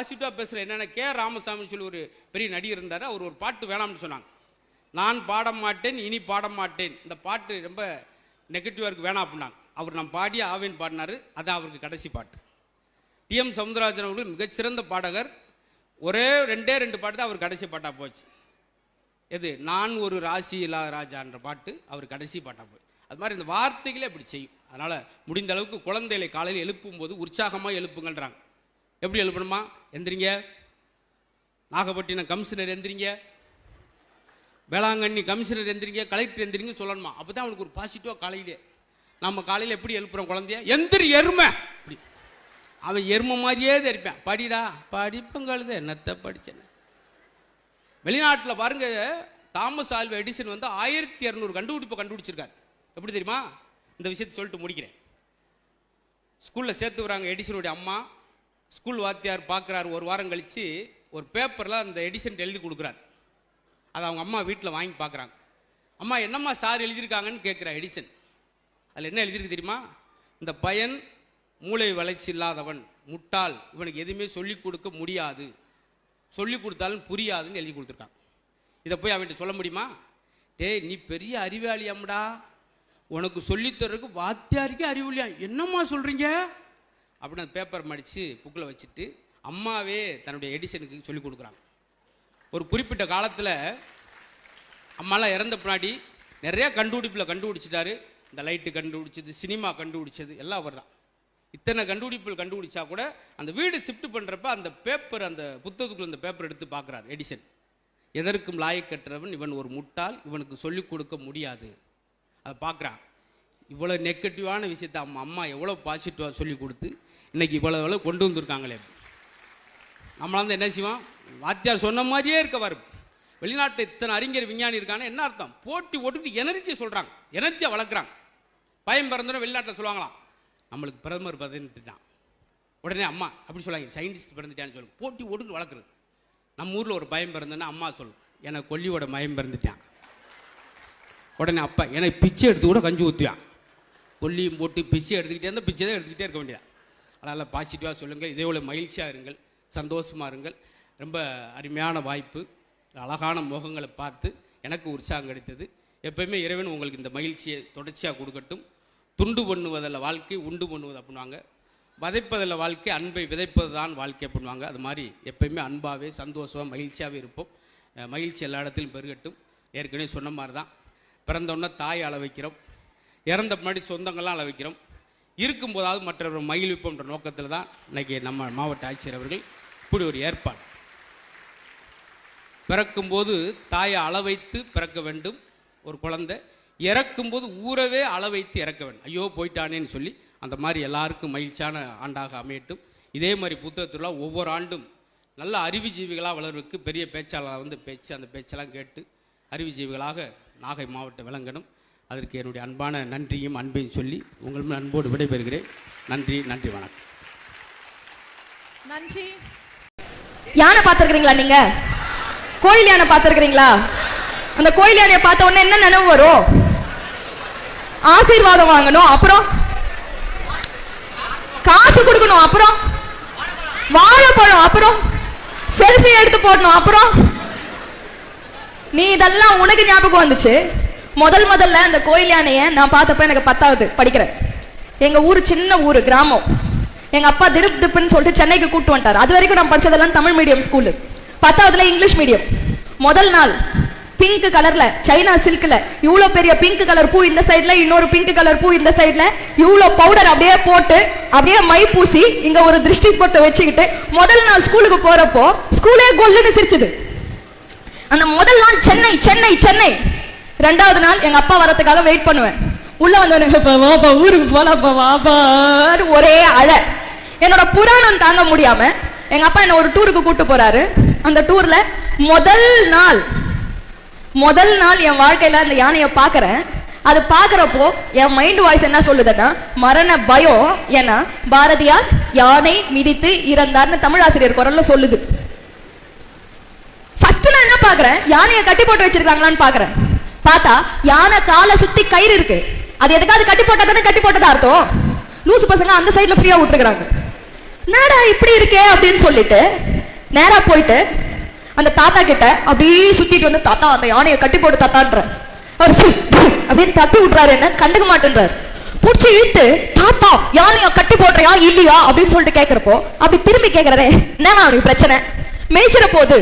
பாசிட்டிவாக பேசுகிற என்னென்ன கே. ராமசாமி சொல்லி ஒரு பெரிய நடிகர் இருந்தார். அவர் ஒரு பாட்டு வேணாம்னு சொன்னாங்க. நான் பாட மாட்டேன் இனி பாட மாட்டேன். இந்த பாட்டு ரொம்ப நெகட்டிவாக இருக்கு வேணாம் அப்படின்னாங்க. அவர் நான் பாடிய ஆவேன் பாடினாரு. அதான் அவருக்கு கடைசி பாட்டு. டிஎம் சவுந்தரராஜன் அவர்கள் மிகச்சிறந்த பாடகர். ஒரே ரெண்டே ரெண்டு பாட்டு தான் அவர் கடைசி பாட்டாக போச்சு. எது? நான் ஒரு ராசி இல்லாத ராஜான்ற பாட்டு அவர் கடைசி பாட்டாக போய் அது மாதிரி இந்த வார்த்தைகளே அப்படி செய்யும். அதனால் முடிந்த அளவுக்கு குழந்தைகளை காலையில் எழுப்பும் போது உற்சாகமாக எழுப்புங்கள்ன்றாங்க. எப்படி எழுப்பணுமா? எந்திரிங்க. நாகப்பட்டினம் கமிஷனர் எந்திரிங்க. வேளாங்கண்ணி கமிஷனர் எந்திரிங்க. கலெக்டர் எந்திரிங்க சொல்லணுமா? அப்போ தான் அவனுக்கு ஒரு பாசிட்டிவாக காலையிலே. நம்ம காலையில் எப்படி எழுப்புறோம் குழந்தைய? எந்திரி எருமை. அப்படி. அவன் எருமை மாதிரியே தெரிப்பேன் படிடா படிப்புங்கிறது என்னத்தை படித்தேன் வெளிநாட்டில் பாருங்க தாமஸ் ஆல்வா எடிசன் வந்து ஆயிரத்தி இரநூறு கண்டுபிடிப்பை கண்டுபிடிச்சிருக்காரு. எப்படி தெரியுமா? இந்த விஷயத்தை சொல்லிட்டு முடிக்கிறேன். ஸ்கூலில் சேர்த்து வராங்க எடிசனுடைய அம்மா. ஸ்கூல் வாத்தியார் பார்க்குறாரு ஒரு வாரம் கழித்து ஒரு பேப்பரில் அந்த எடிசன் எழுதி கொடுக்குறாரு. அதை அவங்க அம்மா வீட்டில் வாங்கி பார்க்குறாங்க அம்மா என்னம்மா சார் எழுதியிருக்காங்கன்னு கேட்குறா எடிசன் அதில் என்ன எழுதியிருக்கு தெரியுமா? இந்த பையன் மூளை வளர்ச்சி இல்லாதவன் முட்டாள் இவனுக்கு எதுவுமே சொல்லிக் கொடுக்க முடியாது. சொல்லி கொடுத்தாலும் புரியாதுன்னு எழுதி கொடுத்துருக்கான். இதை போய் அவன்கிட்ட சொல்ல முடியுமா? டேய் நீ பெரிய அறிவாளியாம்டா. உனக்கு சொல்லித்தர்றதுக்கு வாத்தியாருக்கே அறிவுலையா என்னம்மா சொல்கிறீங்க அப்படின்னு அந்த பேப்பர் மடித்து புக்கில் வச்சுட்டு அம்மாவே தன்னுடைய எடிசனுக்கு சொல்லி கொடுக்குறாங்க. ஒரு குறிப்பிட்ட காலத்தில் அம்மாலாம் இறந்த பின்னாடி நிறையா கண்டுபிடிப்பில் கண்டுபிடிச்சிட்டாரு. இந்த லைட்டு கண்டுபிடிச்சது சினிமா கண்டுபிடிச்சது எல்லாம் அவர் தான். இத்தனை கண்டுபிடிப்புகள் கண்டுபிடிச்சா கூட அந்த வீடு ஷிஃப்ட் பண்ணுறப்ப அந்த பேப்பர் அந்த புத்தகத்துக்குள்ள அந்த பேப்பர் எடுத்து பார்க்குறாரு எடிசன் எதற்கும் லாயக்கற்றவன் இவன் ஒரு முட்டாள் இவனுக்கு சொல்லிக் கொடுக்க முடியாது. அதை பார்க்குறான். இவ்வளோ நெகட்டிவான விஷயத்தை அம்மா அம்மா எவ்வளோ பாசிட்டிவாக சொல்லி கொடுத்து இன்னைக்கு இவ்வளோ இவ்வளோ கொண்டு வந்திருக்காங்களே. நம்மளாம் வந்து என்ன செய்வோம்? வாத்தியார் சொன்ன மாதிரியே இருக்க வரும் வெளிநாட்டு இத்தனை அறிஞர் விஞ்ஞானி இருக்காங்க. என்ன அர்த்தம்? போட்டி ஓட்டுட்டு எனர்ஜியை சொல்கிறாங்க எனர்ஜியை வளர்க்குறாங்க. பயம் பிறந்தோட வெளிநாட்டில் சொல்லுவாங்களாம். நம்மளுக்கு பிரதமர் பதவிட்டான் உடனே அம்மா அப்படி சொல்லுவாங்க. சயின்டிஸ்ட் பிறந்துட்டான்னு சொல்லுங்க. போட்டி ஓட்டுட்டு வளர்க்குறது. நம்ம ஊரில் ஒரு பயம் பிறந்தோன்னா அம்மா சொல்லும். எனக்கு கொல்லியோட மயம் பிறந்துட்டான். உடனே அப்பா எனக்கு பிச்சை எடுத்து கூட கஞ்சி ஊற்றுவான் கொல்லியும் போட்டு பிச்சை எடுத்துக்கிட்டே இருந்தால் பிச்சை தான் எடுத்துக்கிட்டே இருக்க வேண்டியதான் அதனால் பாசிட்டிவாக சொல்லுங்கள். இதே போல் மகிழ்ச்சியாக இருங்கள். சந்தோஷமாக இருங்கள். ரொம்ப அருமையான வாய்ப்பு. அழகான முகங்களை பார்த்து எனக்கு உற்சாகம் கிடைத்தது. எப்பயுமே இறைவன் உங்களுக்கு இந்த மகிழ்ச்சியை தொடர்ச்சியாக கொடுக்கட்டும். துண்டு பண்ணுவதில் வாழ்க்கை உண்டு பண்ணுவது அப்படின்வாங்க வதைப்பதில் வாழ்க்கை அன்பை விதைப்பது தான் வாழ்க்கை அப்படின்வாங்க அது மாதிரி எப்பயுமே அன்பாகவே சந்தோஷமாக மகிழ்ச்சியாகவே இருப்போம். மகிழ்ச்சி எல்லா இடத்துலையும் பெருகட்டும். ஏற்கனவே சொன்ன மாதிரி தான் பிறந்தோன்னே தாய் அளவைக்கிறோம். இறந்த முன்னாடி சொந்தங்கள்லாம் அளவைக்கிறோம். இருக்கும்போதாவது மற்றவர்கள் மகிழ்விப்போன்ற நோக்கத்தில் தான் இன்னைக்கு நம்ம மாவட்ட ஆட்சியர் அவர்கள் இப்படி ஒரு ஏற்பாடு. பிறக்கும்போது தாயை அளவைத்து பிறக்க வேண்டும் ஒரு குழந்தை. இறக்கும்போது ஊரவே அளவைத்து இறக்க வேண்டும். ஐயோ போயிட்டானேன்னு சொல்லி அந்த மாதிரி எல்லாருக்கும் மகிழ்ச்சியான ஆண்டாக அமையட்டும். இதே மாதிரி புத்தகத்துல ஒவ்வொரு ஆண்டும் நல்ல அறிவுஜீவிகளாக வளர்வதற்கு பெரிய பேச்சாளர் வந்து பேச்சு அந்த பேச்செல்லாம் கேட்டு அறிவுஜீவிகளாக நாகை மாவட்டம் விளங்கணும். அதற்கு என்னுடைய அன்பான நன்றியும் அன்பையும் சொல்லி உங்கள் அன்போடு விடைபெறுகிறேன். நன்றி நன்றி வணக்கம். நன்றி. யானை பார்த்திருக்கிறீங்களா நீங்க? கோயில் யானை பார்த்திருக்கிறீங்களா? அந்த கோயில் யானையை பார்த்த உடனே என்ன நினைவு வரும்? ஆசீர்வாதம் வாங்கணும் அப்புறம்? காசு கொடுக்கணும் அப்புறம்? வாழைப்பழம் அப்புறம்? செல்ஃபி எடுத்து போடணும் அப்புறம்? நீ இதெல்லாம் உனக்கு ஞாபகம் வந்துச்சு. முதல் முதல்ல அந்த கோயில் யானையை நான் பார்த்தப்ப எனக்கு பத்தாவது படிக்கிறேன். எங்க ஊர் சின்ன ஊர் கிராமம். எங்க அப்பா திடுப் திப்புன்னு சொல்லிட்டு சென்னைக்கு கூட்டு வந்துட்டார். அது வரைக்கும் நான் படிச்சதெல்லாம் தமிழ் மீடியம் ஸ்கூலு பத்தாவதுல இங்கிலீஷ் மீடியம் முதல் நாள் பிங்க் கலர்ல சைனா சில்க்ல இவ்வளோ பெரிய பிங்க் கலர் பூ இந்த சைட்ல இன்னொரு பிங்க் கலர் பூ இந்த சைட்ல இவ்வளோ பவுடர் அப்படியே போட்டு அப்படியே மை பூசி இங்க ஒரு திருஷ்டி போட்டு வச்சுக்கிட்டு முதல் நாள் ஸ்கூலுக்கு போறப்போ ஸ்கூலே கொல்லுன்னு சிரிச்சுது. அந்த முதல் நாள் சென்னை சென்னை சென்னை. ரெண்டாவது நாள் எங்க அப்பா வரத்துக்காக வெயிட் பண்ணுவேன். உள்ள வந்தவனுக்கு வாப்பா ஊருக்கு போலாப்பா வாப்பா ஒரே அழ. என்னோட புராணம் தாங்க முடியாம எங்க அப்பா என்ன ஒரு டூருக்கு கூட்டு போறாரு. அந்த டூர்ல முதல் நாள் முதல் நாள் என் வாழ்க்கையில அந்த யானையை பாக்குறேன் அது பாக்குறப்போ என் மைண்ட் வாய்ஸ் என்ன சொல்லுதுன்னா மரண பயம் ஏன்னா பாரதியார் யானை மிதித்து இறந்தார்னு தமிழாசிரியர் குரல்ல சொல்லுது. ஃபர்ஸ்ட் நான் என்ன பாக்குறேன் யானையை கட்டி போட்டு வச்சிருக்காங்களான்னு பாக்குறேன் பார்த்தா யானை காலை சுத்தி கயிறு இருக்கு. அது எதுக்காவது கட்டி போட்டா தானே கட்டி போட்டதா அர்த்தம்? லூசு பசங்க அந்த சைட்ல ஃப்ரீயா விட்டுருக்காங்க என்னடா இப்படி இருக்கே அப்படின்னு சொல்லிட்டு நேரா போயிட்டு அந்த தாத்தா கிட்ட அப்படியே சுத்திட்டு வந்து தாத்தா அந்த யானையை கட்டி போட்டு தாத்தான்ற. அவர் அப்படின்னு தட்டி விட்டுறாரு என்ன? கண்டுக்க மாட்டேன்றாரு. பிடிச்சி இழுத்து தாத்தா யானையா கட்டி போடுறியா இல்லையா? அப்படின்னு சொல்லிட்டு கேக்குறப்போ அப்படி திரும்பி கேக்குறாரே. என்னவா அவனுக்கு பிரச்சனை? மேய்ச்சிட போகுது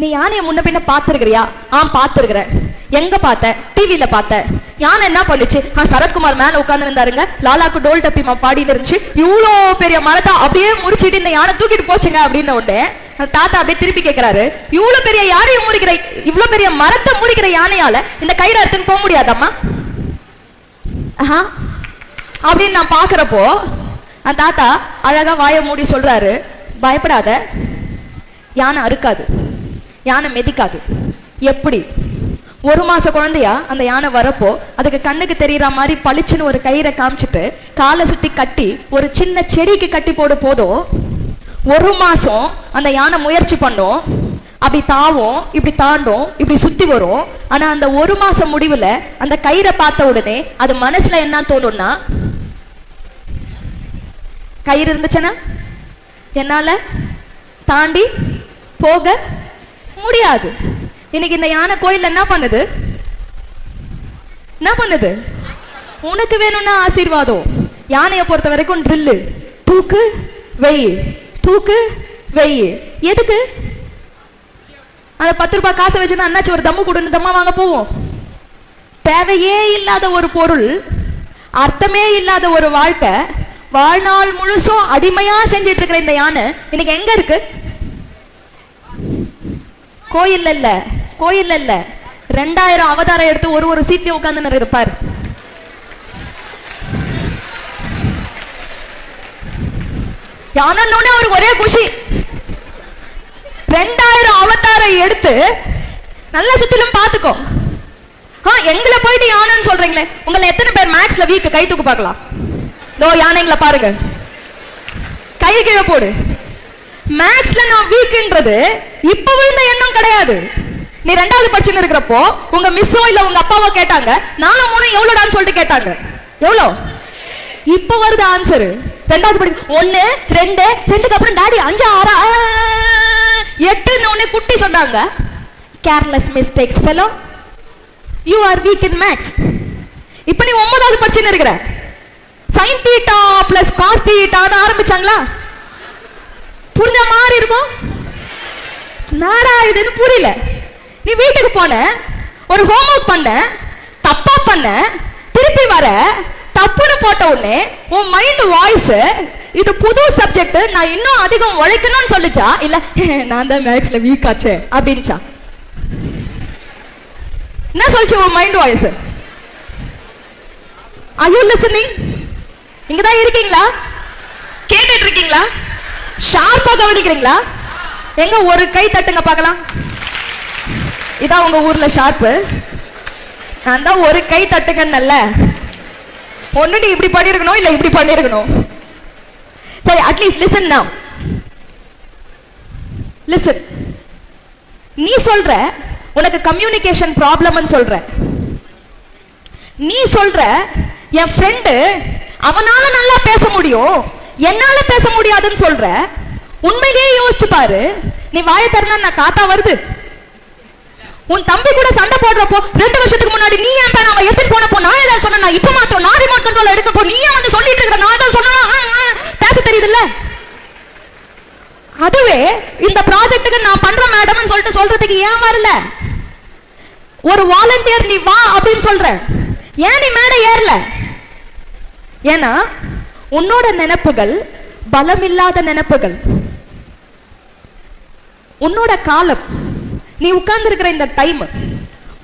நீ யானையை முன்ன பின்ன பாத்துருக்கிறியா ஆ பாத்துருக்கிறேன் எங்க பார்த்த? டிவியில பார்த்த. யானை என்ன பண்ணுச்சு? சரத்குமார் மேல உட்கார்ந்து இருந்தாருங்க லாலாக்கு டோல் டப்பிமா பாடின்னு இருந்துச்சு. இவ்வளோ பெரிய மரத்தை அப்படியே முறிச்சிட்டு இந்த யானை தூக்கிட்டு போச்சுங்க அப்படின்னு உடனே அந்த தாத்தா அப்படியே திருப்பி கேட்கிறாரு இவ்வளவு பெரிய யானையை முறிக்கிற இவ்வளவு பெரிய மரத்தை முறிக்கிற யானையால இந்த கயிறு அறுத்துன்னு போக முடியாதாம்மா? ஆஹா. அப்படின்னு நான் பாக்குறப்போ அந்த தாத்தா அழகா வாயை மூடி சொல்றாரு. பயப்படாத. யானை அறுக்காது. யானை மெதிக்காது. எப்படி? ஒரு மாச குழந்தையா அந்த யானை வரப்போ அதுக்கு கண்ணுக்கு தெரியற மாதிரி பளிச்சுன்னு ஒரு கயிறை காமிச்சிட்டு காலை சுத்தி கட்டி ஒரு சின்ன செடிக்கு கட்டி போடு போதும் ஒரு மாசம் அந்த யானை முயற்சி பண்ணும். அப்படி தாவும் இப்படி தாண்டும் இப்படி சுத்தி வரும். ஆனா அந்த ஒரு மாசம் முடிவுல அந்த கயிறை பார்த்த உடனே அது மனசுல என்ன தோணும்னா கயிறு இருந்துச்சுன்னா என்னால தாண்டி போக முடியாது. இன்னைக்கு இந்த யானை கோயில்ல என்ன பண்ணுது? என்ன பண்ணுது? உனக்கு வேணும்னா ஆசீர்வாதம். யானையை பொறுத்த வரைக்கும் ட்ரில்லு. தூக்கு வெய். தூக்கு வெய். எதுக்கு? அந்த பத்து ரூபாய் காசை வச்சுன்னா அண்ணாச்சி ஒரு தம்மு கொடுன்னு தம்மா வாங்க போவோம். தேவையே இல்லாத ஒரு பொருள் அர்த்தமே இல்லாத ஒரு வாழ்க்கை வாழ்நாள் முழுசும் அடிமையா செஞ்சிட்டு இருக்கிற இந்த யானை இன்னைக்கு எங்க இருக்கு? கோயில்ல இல்ல. கோயில்ல இல்ல ரெண்டாயிரம் அவதாரம் எடுத்து ஒரு ஒரு சீட்லயும் உட்கார்ந்து இருப்பார் யானன்னோட அவருக்கு ஒரே குஷி. ரெண்டாயிரம் அவதாரம் எடுத்து நல்லா சுத்திலும் பாத்துக்கோ எங்களை போயிட்டு யானைன்னு சொல்றீங்களே. உங்களை எத்தனை பேர் மேக்ஸ்ல வீக் கை தூக்கு பார்க்கலாம். இதோ யானைங்களை பாருங்க. கை கீழே போடு. மேக்ஸ்ல நான் வீக்ன்றது இப்ப விழுந்த எண்ணம் கிடையாது. நீ ரெண்டாவது படிச்சுன்னு இருக்கிறப்போ உங்க மிஸ்ஸோ இல்ல உங்க அப்பாவோ கேட்டாங்க நானும் மூணு எவ்வளோடான்னு சொல்லிட்டு கேட்டாங்க எவ்வளோ இப்ப வருது ஆன்சர் ரெண்டாவது படி ஒண்ணு ரெண்டு ரெண்டுக்கு அப்புறம் டாடி அஞ்சு ஆறா எட்டுன்னு உடனே குட்டி சொன்னாங்க careless mistakes fellow you are weak in maths இப்போ நீ ஒன்பதாவது படிச்சுன்னு இருக்கிற சைன் தீட்டா பிளஸ் காஸ் தீட்டான்னு ஆரம்பிச்சாங்களா புரிஞ்ச மாதிரி இருக்கும் நாடா இதுன்னு புரியல நீ வீட்டுக்கு போன ஒரு ஹோம் ஒர்க் பண்ண தப்பா பண்ண திருப்பி வர தப்புன்னு போட்ட உடனே உன் மைண்ட் வாய்ஸ் இது புது சப்ஜெக்ட் நான் இன்னும் அதிகம் உழைக்கணும்னு சொல்லிச்சா? இல்ல நான் தான் மேக்ஸ்ல வீக் ஆச்சே அப்படின்ச்சா என்ன சொல்லிச்சு உன் மைண்ட் வாய்ஸ் ஐயோ லிசனிங் இங்கதான் இங்க தான் இருக்கீங்களா? கேட்டுட்டு இருக்கீங்களா? ஷார்ப்பா கவனிக்கிறீங்களா? எங்க ஒரு கை தட்டுங்க பார்க்கலாம். இதான் உங்க ஊர்ல ஷார்ப்பு நான் தான் ஒரு கை தட்டுங்கன்னல்ல ஒண்ணு நீ இப்படி பண்ணிருக்கணும் இல்ல இப்படி பண்ணிருக்கணும் சரி அட்லீஸ்ட் லிசன் நான் லிசன் நீ சொல்ற உனக்கு கம்யூனிகேஷன் ப்ராப்ளம்னு சொல்ற. நீ சொல்ற என் ஃப்ரெண்டு அவனால நல்லா பேச முடியும் என்னால பேச முடியாதுன்னு சொல்ற. உண்மையிலேயே யோசிச்சு பாரு. நீ வாயை திறந்தா நான் காத்தா வருது. உன் தம்பி கூட சண்டை போடுறப்போ ரெண்டு வருஷத்துக்கு முன்னாடி நீ ஏன் பேன் அவன் எடுத்துட்டு போனப்போ நான் ஏதாவது சொன்னா இப்ப மாத்திரம் நான் ரிமோட் கண்ட்ரோல் எடுக்கப்போ நீ ஏன் வந்து சொல்லிட்டு இருக்க நான் தான் சொன்னா பேச தெரியுதுல்ல? அதுவே இந்த ப்ராஜெக்ட்டுக்கு நான் பண்றேன் மேடம்னு சொல்லிட்டு சொல்றதுக்கு ஏன் வரல? ஒரு வாலண்டியர் நீ வா அப்படின்னு சொல்ற. ஏன் நீ மேடை ஏறல? ஏன்னா உன்னோட நினைப்புகள் பலமில்லாத நினைப்புகள். உன்னோட காலம் நீ உட்கார்ந்து இருக்கிற இந்த டைம்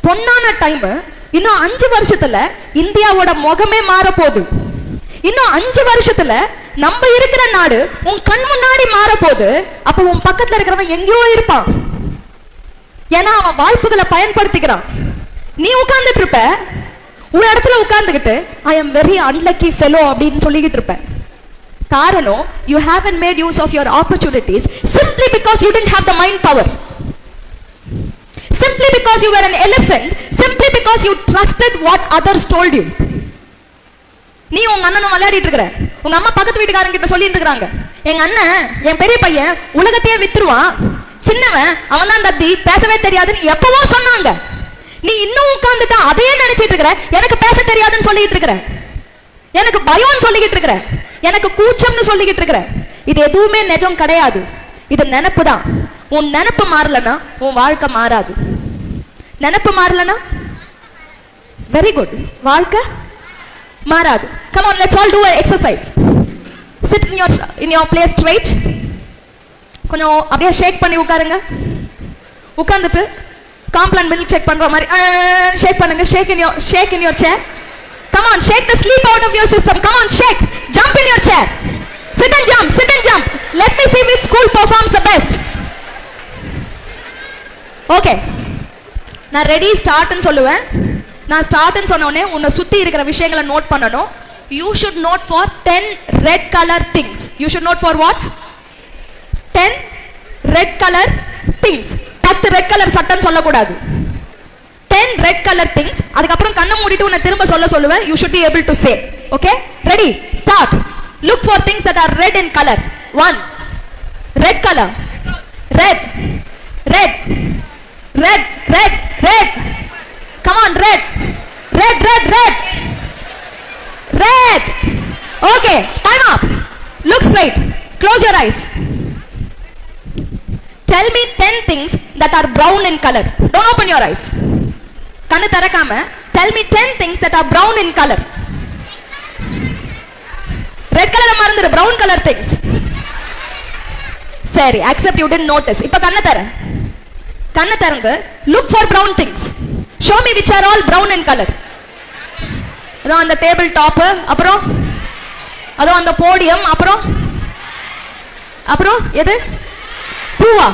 பொன்னான டைம் இன்னும் அஞ்சு வருஷத்துல இந்தியாவோட முகமே மாற போகுது இன்னும் அஞ்சு வருஷத்துல நம்ம இருக்கிற நாடு உன் கண் முன்னாடி மாற போகுது அப்ப உன் பக்கத்துல இருக்கிறவன் எங்கேயோ இருப்பான். ஏன்னா அவன் வாய்ப்புகளை பயன்படுத்திக்கிறான். நீ உட்கார்ந்துட்டு இருப்ப. ஒரு இடத்துல உட்கார்ந்துகிட்டு I am very unlucky fellow அப்படின்னு சொல்லிக்கிட்டு இருப்ப. காரணம் you haven't made use of your opportunities simply because you tend have the mind power simply because you were an elephant simply because you trusted what others told you. நீ உங்க அண்ணனும் விளையாடிட்டு இருக்கிற உங்க அம்மா பக்கத்து வீட்டுக்காரங்க கிட்ட சொல்லி இருக்கிறாங்க எங்க அண்ணன் என் பெரிய பையன் உலகத்தையே வித்துருவான். சின்னவன் அவன் தான் தத்தி பேசவே தெரியாதுன்னு எப்பவோ சொன்னாங்க. நீ இன்னும் உட்கார்ந்துட்டா அதையே நினைச்சிட்டு இருக்கிற எனக்கு பேச தெரியாதுன்னு சொல்லிட்டு இருக்கிற எனக்கு பயம்னு சொல்லிக்கிட்டு இருக்கிற எனக்கு கூச்சம்னு சொல்லிக்கிட்டு இருக்கிற இது எதுவுமே நிஜம் கிடையாது. இது நினப்பு தான் உன் நினப்பு மாறலன்னா உன் வாழ்க்கை மாறாது. நினப்பு மாறலனா? வெரி குட் வாழ்க்கை மாறாது. Come on let's all do exercise sit in your in your place straight கொஞ்சம் அப்படியே ஷேக் பண்ணி உட்காருங்க. உட்காந்துட்டு காம்ப்ளான் மில்க் ஷேக் பண்ற மாதிரி ஷேக் பண்ணுங்க. Shake in your shake in your chair come on shake the sleep out of your system come on shake jump in your chair sit and jump sit and jump let me see which school performs the best okay நான் ready ஸ்டார்ட்னு சொல்லுவேன். நான் ஸ்டார்ட்னு சொன்ன உடனே உன்னை சுத்தி இருக்கிற விஷயங்களை நோட் பண்ணணும். You should note for ten red colour things you should note for what ten red colour things பத்து ரெட் கலர் சட்டம் சொல்லக்கூடாது. டென் ரெட் கலர் திங்ஸ் அதுக்கப்புறம் கண்ணை மூடிட்டு உன்னை திரும்ப சொல்ல சொல்லுவேன். You should be able to say okay ready start look for things that are red in colour one red colour red red red red red come on red red red red red okay time up look straight close your eyes tell me 10 things that are brown in color don't open your eyes கண்ணு திறக்காம tell me 10 things that are brown in color red colour மறந்துடு brown color things சரி accept you didn't notice இப்ப கண்ணை தரேன் கண்ணை திறங்க look for brown things show me which are all brown and colour அதோ அந்த டேபிள் டாப்பு அப்புறம் அதோ அந்த போடியம் அப்புறம் அப்புறம் எது? பூவா?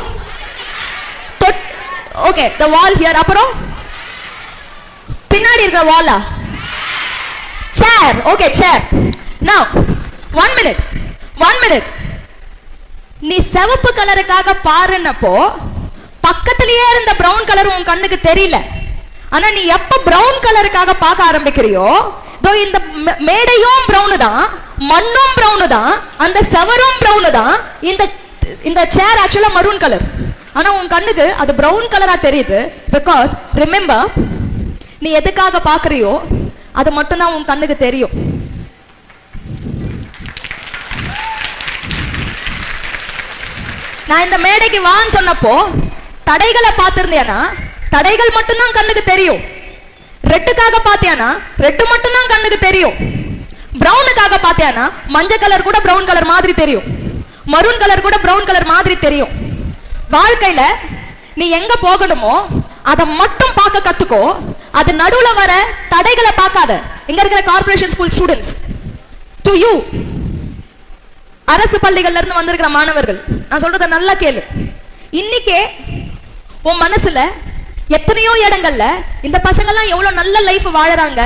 தொட் ஓகே த வால் ஹியர் அப்புறம் பின்னாடி இருக்கிற வாலா சேர் ஓகே சேர் நான் ஒன் மினிட் ஒன் மினிட் நீ சிவப்பு கலருக்காக பாருனப்போ பக்கத்திலேயே இருந்த பிரவுன் கலர் உன் கண்ணுக்கு தெரியல. ஆனா நீ எப்ப பிரவுன் கலருக்காக பார்க்க ஆரம்பிக்கிறியோ தோ இந்த மே- மேடையும் பிரவுனு தான் மண்ணும் பிரவுனு தான் அந்த செவரும் பிரவுனு தான் இந்த இந்த சேர் ஆக்சுவலா மரூன் கலர் ஆனா உன் கண்ணுக்கு அது பிரவுன் கலரா தெரியுது பிகாஸ் ரிமெம்பர் நீ எதுக்காக பாக்குறியோ அது மட்டும்தான் உன் கண்ணுக்கு தெரியும். நான் இந்த மேடைக்கு வான்னு சொன்னப்போ தடைகளை பார்த்திருந்தியானா? தடைகள் மட்டும்தான் கண்ணுக்கு தெரியும். ரெட்டுக்காக பார்த்தியானா? ரெட்டு மட்டும்தான் கண்ணுக்கு தெரியும். பிரவுனுக்காக பார்த்தியானா? மஞ்சள் கலர் கூட பிரவுன் கலர் மாதிரி தெரியும். மரூன் கலர் கூட பிரவுன் கலர் மாதிரி தெரியும். வாழ்க்கையில நீ எங்க போகணுமோ அதை மட்டும் பார்க்க கத்துக்கோ. அது நடுவுல வர தடைகளை பார்க்காத. இங்க இருக்கிற corporation school students to you அரசு பள்ளிகள்ல இருந்து வந்திருக்கிற மாணவர்கள். நான் சொல்றத நல்லா கேளு. இன்னைக்கே உன் மனசுல எத்தனையோ இடங்கள்ல இந்த பசங்கெல்லாம் எவ்வளவு நல்ல லைஃப் வாழறாங்க?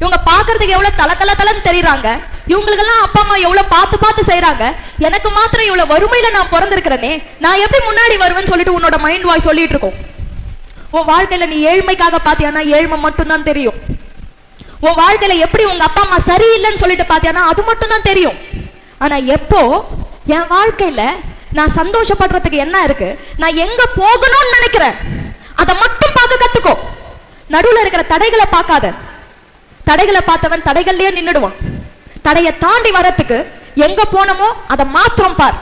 இவங்க பாக்குறதுக்கு எவ்வளவு தல தல தலன்னு தெரியுறாங்க? இவங்களுக்கெல்லாம் அப்பா அம்மா எவ்வளவு பார்த்து பார்த்து செய்யறாங்க எனக்கு மாத்திரம் இவ்வளவு வறுமையில நான் பிறந்திருக்கிறேனே நான் எப்படி முன்னாடி வருவேன்னு சொல்லிட்டு உன்னோட மைண்ட் வாய் சொல்லிட்டு இருக்கோம். உன் வாழ்க்கையில நீ ஏழ்மைக்காக பாத்தியானா? ஏழ்மை மட்டும்தான் தெரியும். உன் வாழ்க்கையில எப்படி உங்க அப்பா அம்மா சரியில்லைன்னு சொல்லிட்டு பாத்தியானா? அது மட்டும் தான் தெரியும். ஆனா எப்போ என் வாழ்க்கையில நான் சந்தோஷப்படுறதுக்கு என்ன இருக்கு? நான் எங்க போகணும்னு நினைக்கிறேன். அதை மட்டும் பார்க்க கத்துக்கோ. நடுவுல இருக்கிற தடைகளை பார்க்காத. தடைகளை பார்த்தவன் தடைகள்லயே நின்னுடுவான். தடையை தாண்டி வரத்துக்கு எங்க போனோமோ அதை மாத்திரம் பார்.